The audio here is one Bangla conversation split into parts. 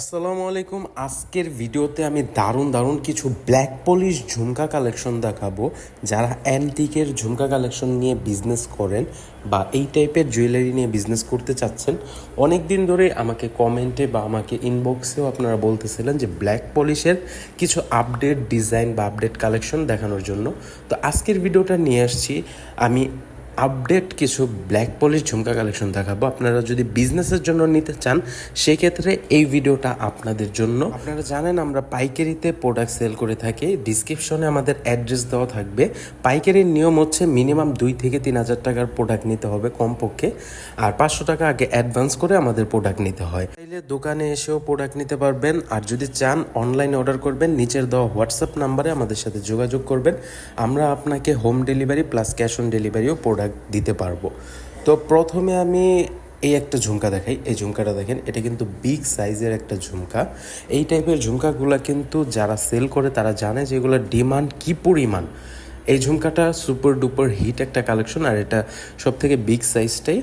আসসালামু আলাইকুম। আজকের ভিডিওতে আমি দারুণ দারুণ কিছু ব্ল্যাক পলিশ ঝুমকা কালেকশন দেখাবো। যারা অ্যান্টিকের ঝুমকা কালেকশন নিয়ে বিজনেস করেন বা এই টাইপের জুয়েলারি নিয়ে বিজনেস করতে চাচ্ছেন অনেক দিন ধরে আমাকে কমেন্টে বা আমাকে ইনবক্সেও আপনারা বলতেছিলেন যে ব্ল্যাক পলিশের কিছু আপডেট ডিজাইন বা আপডেট কালেকশন দেখানোর জন্য। তো আজকের ভিডিওটা নিয়ে আসছি। আমি আপডেট কিছু ব্ল্যাক পলিশ ঝুমকা কালেকশন দেখাবো। আপনারা যদি বিজনেসের জন্য নিতে চান, সেক্ষেত্রে এই ভিডিওটা আপনাদের জন্য। আপনারা জানেন আমরা পাইকারিতে প্রোডাক্ট সেল করে থাকি। ডিসক্রিপশনে আমাদের অ্যাড্রেস দেওয়া থাকবে। পাইকারির নিয়ম হচ্ছে মিনিমাম দুই থেকে তিন হাজার টাকার প্রোডাক্ট নিতে হবে কমপক্ষে। আর পাঁচশো টাকা আগে অ্যাডভান্স করে আমাদের প্রোডাক্ট নিতে হয়। চাইলে দোকানে এসেও প্রোডাক্ট নিতে পারবেন। আর যদি চান অনলাইনে অর্ডার করবেন, নিচের দেওয়া হোয়াটসঅ্যাপ নাম্বারে আমাদের সাথে যোগাযোগ করবেন। আমরা আপনাকে home delivery plus cash on ডেলিভারিও product দিতে পারব। তো প্রথমে আমি এই একটা ঝুমকা দেখাই। এই ঝুমকাটা দেখেন, এটা কিন্তু বিগ সাইজের একটা ঝুমকা। এই টাইপের ঝুমকাগুলো কিন্তু যারা সেল করে, তারা জানে যে এগুলোর ডিমান্ড কী পরিমাণ। এই ঝুমকাটা সুপার ডুপার হিট একটা কালেকশন আর এটা সব থেকে বিগ সাইজটাই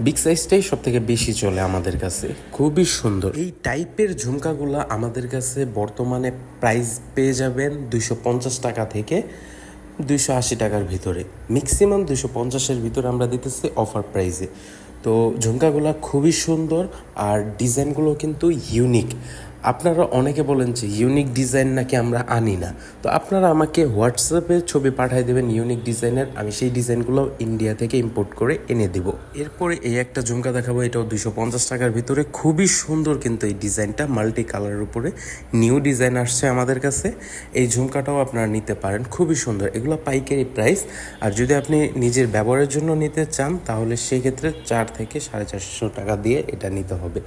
বিগ সাইজটাই সব থেকে বেশি চলে আমাদের কাছে। খুবই সুন্দর। এই টাইপের ঝুমকাগুলো আমাদের কাছে বর্তমানে প্রাইস পেয়ে যাবেন দুইশো পঞ্চাশ টাকা থেকে। দুইশো আশি টাকার ভিতরে। ম্যাক্সিমাম দুশো পঞ্চাশের ভিতরে আমরা দিতেছি অফার প্রাইসে তো ঝুমকাগুলো খুবই সুন্দর আর ডিজাইনগুলো কিন্তু ইউনিক আপনারা অনেকে বলেন যে ইউনিক ডিজাইন নাকি আমরা আনি না। তো আপনারা আমাকে হোয়াটসঅ্যাপে ছবি পাঠিয়ে দেবেন ইউনিক ডিজাইনের আমি সেই ডিজাইনগুলো ইন্ডিয়া থেকে ইম্পোর্ট করে এনে দেব। এরপরে এই একটা ঝুমকা দেখাবো, এটাও দুশো পঞ্চাশ টাকার ভিতরে। খুবই সুন্দর কিন্তু এই ডিজাইনটা মাল্টি কালারের উপরে। নিউ ডিজাইন আসছে আমাদের কাছে। এই ঝুমকাটাও আপনারা নিতে পারেন, খুবই সুন্দর। এগুলো পাইকারি প্রাইস আর যদি আপনি নিজের ব্যবহারের জন্য নিতে চান, তাহলে সেক্ষেত্রে চার থেকে সাড়ে চারশো টাকা দিয়ে এটা নিতে হবে।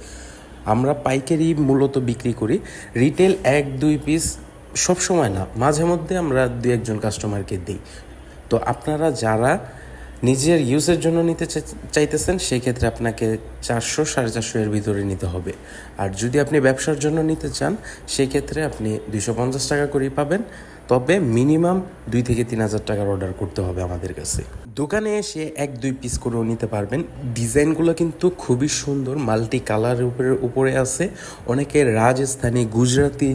আমরা পাইকারি মূলত বিক্রি করি। রিটেল এক, দুই পিস সব সময় না, মাঝে মধ্যে আমরা দু একজন কাস্টমারকে দিই। তো আপনারা যারা নিজের ইউজের জন্য নিতে চাইতেছেন, সেক্ষেত্রে আপনাকে চারশো, সাড়ে চারশো এর ভিতরে নিতে হবে। আর যদি আপনি ব্যবসার জন্য নিতে চান, সেক্ষেত্রে আপনি দুইশো পঞ্চাশ টাকা করেই পাবেন। তবে মিনিমাম দুই থেকে তিন হাজার টাকার অর্ডার করতে হবে আমাদের কাছে। দোকানে এসে এক, দুই পিস করেও নিতে পারবেন। ডিজাইনগুলো কিন্তু খুবই সুন্দর মাল্টি কালারের উপরে উপরে আছে। অনেকে রাজস্থানী, গুজরাতি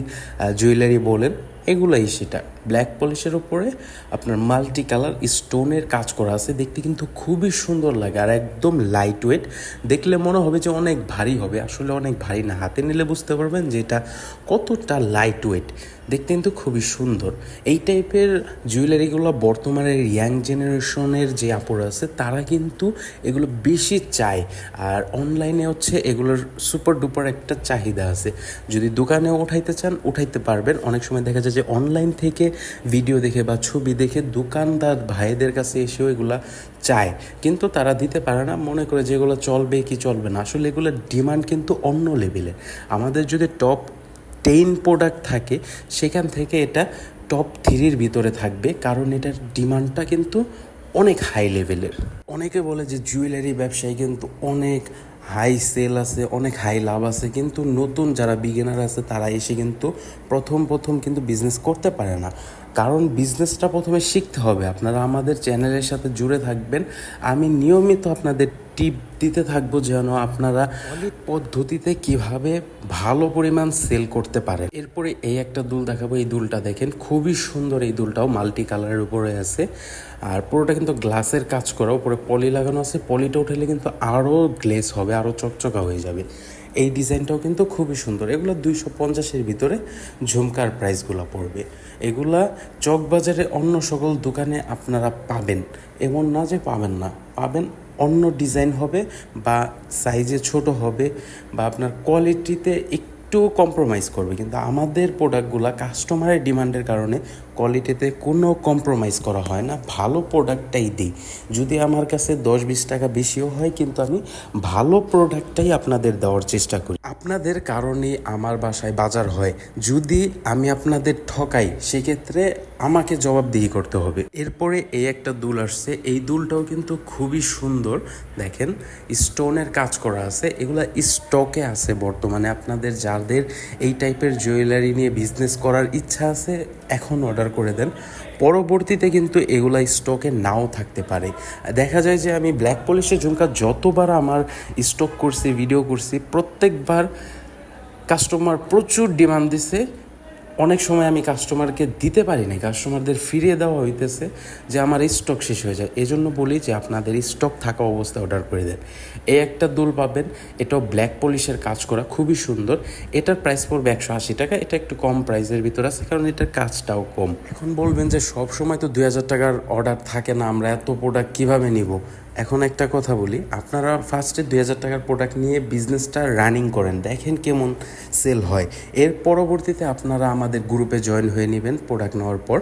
জুয়েলারি বলেন। এগুলাই সেটা। ব্ল্যাক পলিশের উপরে আপনার মাল্টি কালার স্টোনের কাজ করা আছে। দেখতে কিন্তু খুবই সুন্দর লাগে আর একদম লাইট ওয়েট দেখলে মনে হবে যে অনেক ভারী হবে। আসলে অনেক ভারী না। হাতে নিলে বুঝতে পারবেন যে এটা কতটা লাইট ওয়েট দেখতে কিন্তু খুবই সুন্দর। এই টাইপের জুয়েলারিগুলো বর্তমানে ইয়াং জেনারেশনের যে আপুরা আছে, তারা কিন্তু এগুলো বেশি চায়। আর অনলাইনে হচ্ছে এগুলোর সুপার ডুপার একটা চাহিদা আছে। যদি দোকানে উঠাইতে চান, উঠাইতে পারবেন। অনেক সময় দেখা যায় যে অনলাইন থেকে ভিডিও দেখে বা ছবি দেখে দোকানদার ভাইদের কাছে এসেও এগুলা চায়। কিন্তু তারা দিতে পারে না, মনে করে যে এগুলো চলবে কি চলবে না। আসলে এগুলোর ডিমান্ড কিন্তু অন্য লেভেলের আমাদের যদি টপ টেন প্রোডাক্ট থাকে, সেখান থেকে এটা টপ থ্রির ভিতরে থাকবে, কারণ এটার ডিমান্ডটা কিন্তু অনেক হাই লেভেলের অনেকে বলে যে জুয়েলারি ব্যবসায় কিন্তু অনেক হাই সেল আছে, অনেক হাই লাভ আছে, কিন্তু নতুন যারা বিগিনার আছে, তারা এসে কিন্তু প্রথম প্রথম কিন্তু বিজনেস করতে পারে না। কারণ বিজনেসটা প্রথমে শিখতে হবে। আপনারা আমাদের চ্যানেলের সাথে জুড়ে থাকবেন। আমি নিয়মিত আপনাদের টিপ দিতে থাকব যেন আপনারা সলিড পদ্ধতিতে কীভাবে ভালো পরিমাণ সেল করতে পারেন। এরপরে এই একটা দুল দেখাবো। এই দুলটা দেখেন, খুবই সুন্দর এই দুলটাও মাল্টি কালারের উপরে আছে। আর পুরোটা কিন্তু গ্লাসের কাজ করা, উপরে পলি লাগানো আছে। পলিটা উঠেলে কিন্তু আরও গ্লেস হবে আরও চকচকা হয়ে যাবে। এই ডিজাইনটাও কিন্তু খুবই সুন্দর। এগুলো দুইশো পঞ্চাশের ভিতরে ঝুমকার প্রাইসগুলো পড়বে। এগুলা চকবাজারে অন্য সকল দোকানে আপনারা পাবেন। এমন না যে পাবেন না। পাবেন অন্য ডিজাইন হবে বা সাইজে ছোট হবে বা আপনার কোয়ালিটিতে একটু কম্প্রোমাইজ করবে। কিন্তু আমাদের প্রোডাক্টগুলো কাস্টমারের ডিমান্ডের কারণে কোয়ালিটিতে কোনো কম্প্রোমাইজ করা হয় না। ভালো প্রোডাক্টটাই দিই। যদি আমার কাছে দশ বিশ টাকা বেশিও হয়, কিন্তু আমি ভালো প্রোডাক্টটাই আপনাদের দেওয়ার চেষ্টা করি। আপনাদের কারণে আমার বাসায় বাজার হয়। যদি আমি আপনাদের ঠকাই, সেক্ষেত্রে আমাকে জবাবদিহি করতে হবে। এরপরে এই একটা দুল আসছে। এই দুলটাও কিন্তু খুবই সুন্দর। দেখেন স্টোনের কাজ করা আছে। এগুলা স্টকে আছে বর্তমানে। আপনাদের যাদের এই টাইপের জুয়েলারি নিয়ে বিজনেস করার ইচ্ছা আছে এখন অর্ডার করে দেন। পরবর্তীতে কিন্তু এগুলা স্টকে নাও থাকতে পারে। দেখা যায় যে আমি ব্ল্যাক পলিশের ঝুমকা যতবার আমার স্টক করছি ভিডিও করছি, প্রত্যেকবার কাস্টমার প্রচুর ডিমান্ড দিছে। অনেক সময় আমি কাস্টমারকে দিতে পারি না কাস্টমারদের ফিরিয়ে দেওয়া হইতেছে যে আমার স্টক শেষ হয়ে যায়। এই জন্য বলি যে আপনাদের স্টক থাকা অবস্থায় অর্ডার করে দেন। এই একটা দুল পাবেন, এটাও ব্ল্যাক পলিশের কাজ করা, খুবই সুন্দর। এটার প্রাইস পড়বে একশো আশি টাকা, এটা একটু কম প্রাইসের ভিতর আছে, কারণ এটার কাজটাও কম। এখন বলবেন যে সব সময় তো দুই হাজার টাকার অর্ডার থাকে না, আমরা এত প্রোডাক্ট কীভাবে নিব? এখন একটা কথা বলি, আপনারা ফার্স্টে দুই হাজার টাকার প্রোডাক্ট নিয়ে বিজনেসটা রানিং করেন, দেখেন কেমন সেল হয়। এর পরবর্তীতে আপনারা আমাদের গ্রুপে জয়েন হয়ে নেবেন প্রোডাক্ট নেওয়ার পর।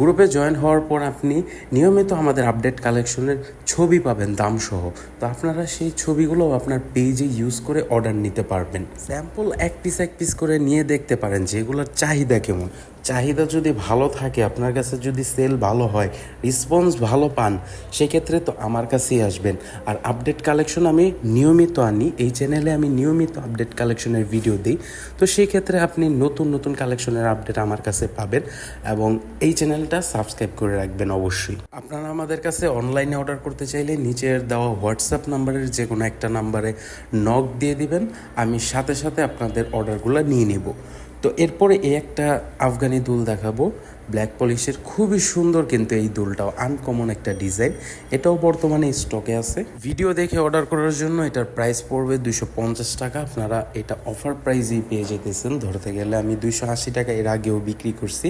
গ্রুপে জয়েন হওয়ার পর আপনি নিয়মিত আমাদের আপডেট কালেকশনের ছবি পাবেন দাম সহ তো আপনারা সেই ছবিগুলো আপনার পেজে ইউজ করে অর্ডার নিতে পারবেন। স্যাম্পল এক পিস এক পিস করে নিয়ে দেখতে পারেন যেগুলোর চাহিদা কেমন। চাহিদা যদি ভালো থাকে, আপনার কাছে যদি সেল ভালো হয় রেসপন্স ভালো পান, সেক্ষেত্রে তো আমার কাছেই আসবেন। আর আপডেট কালেকশন আমি নিয়মিত আনি, এই চ্যানেলে আমি নিয়মিত আপডেট কালেকশনের ভিডিও দিই। তো সেই ক্ষেত্রে আপনি নতুন নতুন কালেকশনের আপডেট আমার কাছে পাবেন এবং এই চ্যানেলটা সাবস্ক্রাইব করে রাখবেন অবশ্যই। আপনারা আমাদের কাছে অনলাইনে অর্ডার করতে চাইলে নিচের দেওয়া হোয়াটসঅ্যাপ নাম্বারের যে কোনো একটা নাম্বারে নক দিয়ে দিবেন, আমি সাথে সাথে আপনাদের অর্ডারগুলো নিয়ে নেব। তো এরপরে এই একটা আফগানি দুল দেখাবো। ব্ল্যাক পলিশের খুবই সুন্দর কিন্তু এই দুলটাও আনকমন একটা ডিজাইন এটাও বর্তমানে স্টকে আছে। ভিডিও দেখে অর্ডার করার জন্য এটার প্রাইস পড়বে দুইশো পঞ্চাশ টাকা। আপনারা এটা অফার প্রাইসেই পেয়ে যেতেছেন। ধরতে গেলে আমি দুইশো আশি টাকা এর আগেও বিক্রি করছি।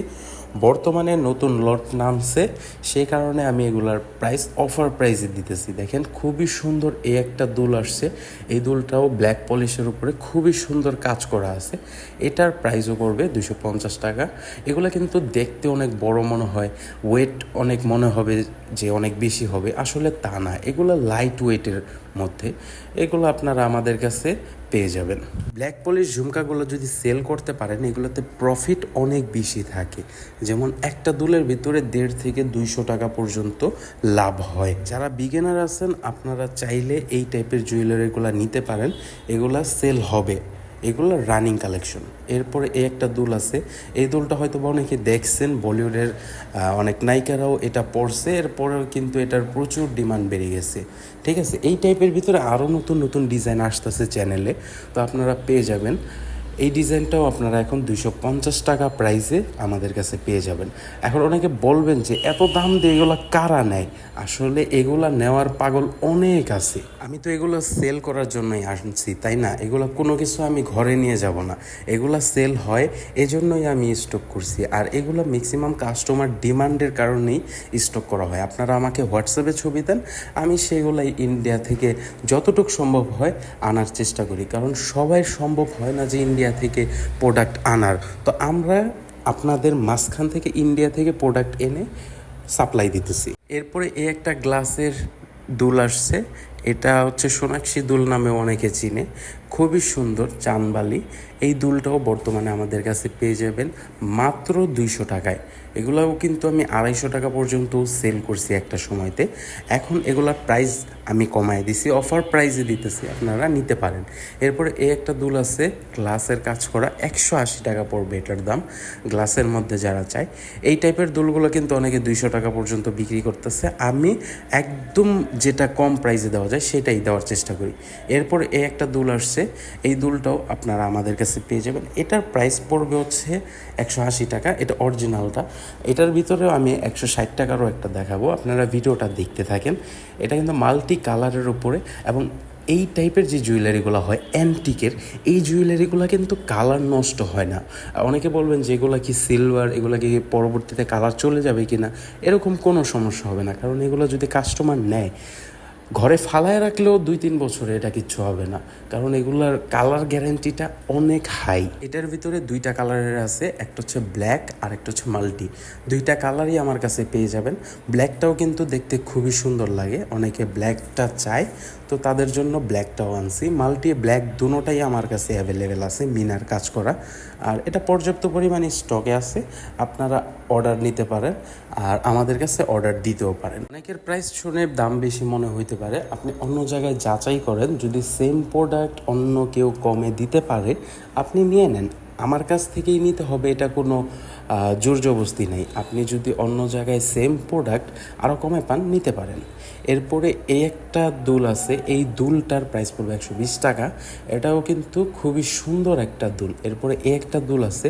বর্তমানে নতুন লট নামছে। সেই কারণে আমি এগুলার প্রাইস অফার প্রাইসে দিতেছি। দেখেন, খুবই সুন্দর এই একটা দুল আসছে। এই দুলটাও ব্ল্যাক পলিশের উপরে খুবই সুন্দর কাজ করা আছে। এটার প্রাইসও পড়বে দুশো পঞ্চাশ টাকা। এগুলো কিন্তু দেখতে অনেক বড় মনে হয় ওয়েট অনেক মনে হবে যে অনেক বেশি হবে, আসলে তা না, এগুলো লাইট ওয়েটের মধ্যে, এগুলো আপনারা আমাদের কাছে পেয়ে যাবেন। ব্ল্যাক পলিশ ঝুমকাগুলো যদি সেল করতে পারেন, এগুলোতে প্রফিট অনেক বেশি থাকে, যেমন একটা দুলের ভিতরে দেড় থেকে দুইশো টাকা পর্যন্ত লাভ হয়। যারা বিগেনার আছেন, আপনারা চাইলে এই টাইপের জুয়েলারিগুলো নিতে পারেন, এগুলা সেল হবে। এগুলো রানিং কালেকশন এরপরে এই একটা দুল আছে। এই দুলটা হয়তো বা অনেকে দেখছেন, বলিউডের অনেক নায়িকারাও এটা পড়ছে এরপরেও কিন্তু এটার প্রচুর ডিমান্ড বেড়ে গেছে। ঠিক আছে? এই টাইপের ভিতরে আরও নতুন নতুন ডিজাইন আসতেছে চ্যানেলে তো আপনারা পেয়ে যাবেন। এই ডিজাইনটাও আপনারা এখন দুইশো পঞ্চাশ টাকা প্রাইসে আমাদের কাছে পেয়ে যাবেন। এখন অনেকে বলবেন যে, এত দাম দিয়ে এগুলো কারা নেয়? আসলে এগুলা নেওয়ার পাগল অনেক আছে। আমি তো এগুলো সেল করার জন্যই আসছি, তাই না? এগুলো কোনো কিছু আমি ঘরে নিয়ে যাব না। এগুলো সেল হয়, এজন্যই আমি স্টক করছি। আর এগুলো ম্যাক্সিমাম কাস্টমার ডিমান্ডের কারণেই স্টক করা হয়। আপনারা আমাকে হোয়াটসঅ্যাপে ছবি দেন, আমি সেগুলাই ইন্ডিয়া থেকে যতটুকু সম্ভব হয় আনার চেষ্টা করি। কারণ সবাই সম্ভব হয় না যে ইন্ডিয়া থেকে প্রোডাক্ট আনার। তো আমরা আপনাদের মাঝখান থেকে ইন্ডিয়া থেকে প্রোডাক্ট এনে সাপ্লাই দিতেছি। এরপরে এই একটা গ্লাসের দুল আসছে। এটা হচ্ছে সোনাক্ষী দুল নামে অনেকে চিনে। খুবই সুন্দর চানবালি এই দুলটাও বর্তমানে আমাদের কাছে পেয়ে যাবেন মাত্র দুইশো টাকায়। এগুলাও কিন্তু আমি আড়াইশো টাকা পর্যন্ত সেল করছি একটা সময়তে। এখন এগুলার প্রাইস আমি কমায় দিছি অফার প্রাইসে দিতেছি, আপনারা নিতে পারেন। এরপরে এই একটা দুল আছে, গ্লাসের কাজ করা, একশো আশি টাকা পড়বে এটার দাম, গ্লাসের মধ্যে যারা চায়। এই টাইপের দুলগুলো কিন্তু অনেকে দুইশো টাকা পর্যন্ত বিক্রি করতেছে। আমি একদম যেটা কম প্রাইসে দেওয়া যায়, সেটাই দেওয়ার চেষ্টা করি। এরপর এই একটা দুল আসছে, এই দুলটাও আপনারা আমাদের কাছে পেয়ে যাবেন। এটার প্রাইস পড়বে হচ্ছে একশো আশি টাকা, এটা অরিজিনালটা এটার ভিতরেও আমি একশো ষাট টাকারও একটা দেখাবো, আপনারা ভিডিওটা দেখতে থাকেন। এটা কিন্তু মাল্টি কালারের উপরে এবং এই টাইপের যে জুয়েলারিগুলো হয় অ্যান্টিকের এই জুয়েলারিগুলো কিন্তু কালার নষ্ট হয় না। অনেকে বলবেন যে এগুলো কি সিলভার এগুলো কি পরবর্তীতে কালার চলে যাবে কি না এরকম কোনো সমস্যা হবে না, কারণ এগুলো যদি কাস্টমার নেয় ঘরে ফালায় রাখলেও দুই তিন বছরে এটা কিচ্ছু হবে না। কারণ এগুলার কালার গ্যারেন্টিটা অনেক হাই এটার ভিতরে দুইটা কালারের আছে, একটা হচ্ছে ব্ল্যাক আর একটা হচ্ছে মাল্টি দুইটা কালারই আমার কাছে পেয়ে যাবেন। ব্ল্যাকটাও কিন্তু দেখতে খুবই সুন্দর লাগে। অনেকে ব্ল্যাকটা চায় তো তাদের জন্য ব্ল্যাকটাও আনছি। মাল্টি ব্ল্যাক দুটোটাই আমার কাছে অ্যাভেলেবেল আছে, মিনার কাজ করা। আর এটা পর্যাপ্ত পরিমাণে স্টকে আছে, আপনারা অর্ডার নিতে পারেন, আর আমাদের কাছে অর্ডার দিতেও পারেন। অনেকের প্রাইস শুনে দাম বেশি মনে হইতে পারে, আপনি অন্য জায়গায় যাচাই করেন, যদি সেম প্রোডাক্ট অন্য কেউ কমে দিতে পারে, আপনি নিয়ে নেন। আমার কাছ থেকেই নিতে হবে, এটা কোনো জোর জবস্তি নেই। আপনি যদি অন্য জায়গায় সেম প্রোডাক্ট আরও কমে পান, নিতে পারেন। এরপরে এই একটা দুল আছে, এই দুলটার প্রাইস পড়বে একশো বিশ টাকা। এটাও কিন্তু খুবই সুন্দর একটা দুল। এরপরে এই একটা দুল আছে,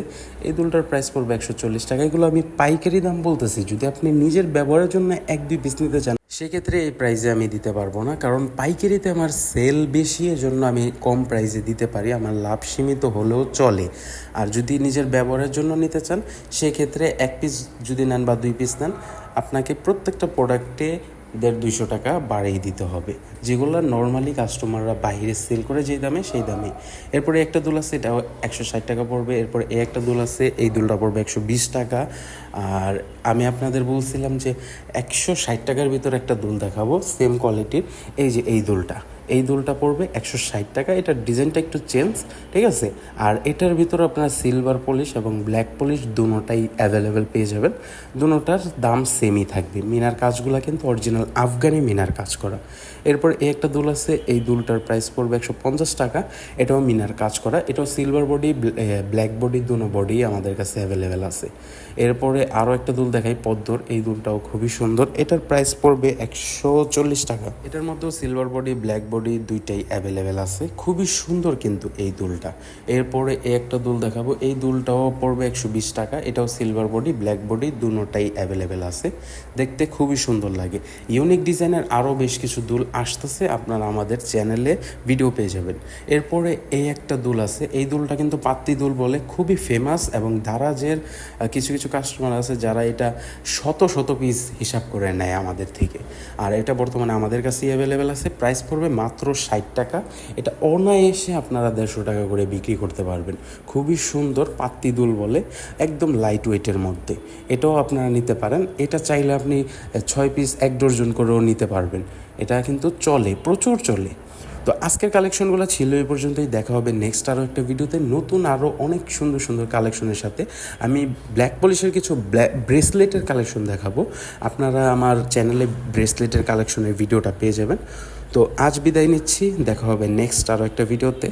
এই দুলটার প্রাইস পড়বে একশো চল্লিশ টাকা। এগুলো আমি পাইকারি দাম বলতেছি, যদি আপনি নিজের ব্যবহারের জন্য এক দুই পিস নিতে চান, সেক্ষেত্রে এই প্রাইসে আমি দিতে পারব না। কারণ পাইকারিতে আমার সেল বেশি, এজন্য আমি কম প্রাইসে দিতে পারি। আমার লাভ সীমিত হলেও চলে। আর যদি নিজের ব্যবহারের জন্য নিতে চান, সেক্ষেত্রে এক পিস যদি নেন বা দুই পিস নেন, আপনাকে প্রত্যেকটা প্রোডাক্টে দেড় দুইশো টাকা বাড়িয়ে দিতে হবে। যেগুলো নর্মালি কাস্টমাররা বাইরে সেল করে যেই দামে, সেই দামে। এরপরে একটা দুল আছে এটা একশো ষাট টাকা পড়বে। এরপরে এই একটা দুল আছে, এই দুলটা পড়বে একশো বিশ টাকা। আর আমি আপনাদের বলছিলাম যে একশো ষাট টাকার ভিতর একটা দুল দেখাবো সেম কোয়ালিটির এই যে এই দুলটা। এই দুলটা পড়বে একশো ষাট টাকা। এটার ডিজাইনটা একটু চেঞ্জ ঠিক আছে? আর এটার ভিতরে আপনারা সিলভার পলিশ এবং ব্ল্যাক পলিশ দুটোটাই অ্যাভেলেবেল পেয়ে যাবেন। দুটোটার দাম সেমই থাকবে। মিনার কাজগুলো কিন্তু অরিজিনাল আফগানি মিনার কাজ করা। এরপর এই একটা দুল আছে, এই দুলটার প্রাইস পড়বে একশো পঞ্চাশ টাকা। এটাও মিনার কাজ করা। এটাও সিলভার বডি ব্ল্যাক বডি দুটো বডি আমাদের কাছে অ্যাভেলেবেল আছে। এরপরে আরও একটা দুল দেখাই, পদ্মর। এই দুলটাও খুবই সুন্দর। এটার প্রাইস পড়বে একশো চল্লিশ টাকা। এটার মধ্যেও সিলভার বডি ব্ল্যাক বডি দুইটাই অ্যাভেলেবেল আছে। খুবই সুন্দর কিন্তু এই দুলটা। এরপরে এই একটা দুল দেখাবো। এই দুলটাও পড়বে একশো বিশ টাকা। এটাও সিলভার বডি ব্ল্যাক বডি দুটোটাই অ্যাভেলেবেল আছে। দেখতে খুবই সুন্দর লাগে। ইউনিক ডিজাইনের আরও বেশ কিছু দুল আসতেছে। আপনারা আমাদের চ্যানেলে ভিডিও পেয়ে যাবেন। এরপরে এই একটা দুল আছে। এই দুলটা কিন্তু পাত্তি দুল বলে খুবই ফেমাস এবং দারাজের কিছু কিছু কাস্টমার আছে যারা এটা শত শত পিস হিসাব করে নেয় আমাদের থেকে। আর এটা বর্তমানে আমাদের কাছেই অ্যাভেলেবেল আছে। প্রাইস পড়বে মাত্র ষাট টাকা। এটা অনায়াসে আপনারা দেড়শো টাকা করে বিক্রি করতে পারবেন। খুবই সুন্দর পাত্তি দুল বলে, একদম লাইট ওয়েটের মধ্যে। এটাও আপনারা নিতে পারেন। এটা চাইলে আপনি ছয় পিস এক ডর্জন করেও নিতে পারবেন। এটা কিন্তু চলে, প্রচুর চলে। তো আজকের কালেকশনগুলো ছিল এই পর্যন্তই। দেখা হবে নেক্সট আরও একটা ভিডিওতে নতুন আরও অনেক সুন্দর সুন্দর কালেকশনের সাথে আমি ব্ল্যাক পলিশের কিছু ব্রেসলেটের কালেকশন দেখাবো। আপনারা আমার চ্যানেলে ব্রেসলেটের কালেকশনের ভিডিওটা পেয়ে যাবেন। তো আজ বিদায় নিচ্ছি দেখা হবে নেক্সট আরও একটা ভিডিওতে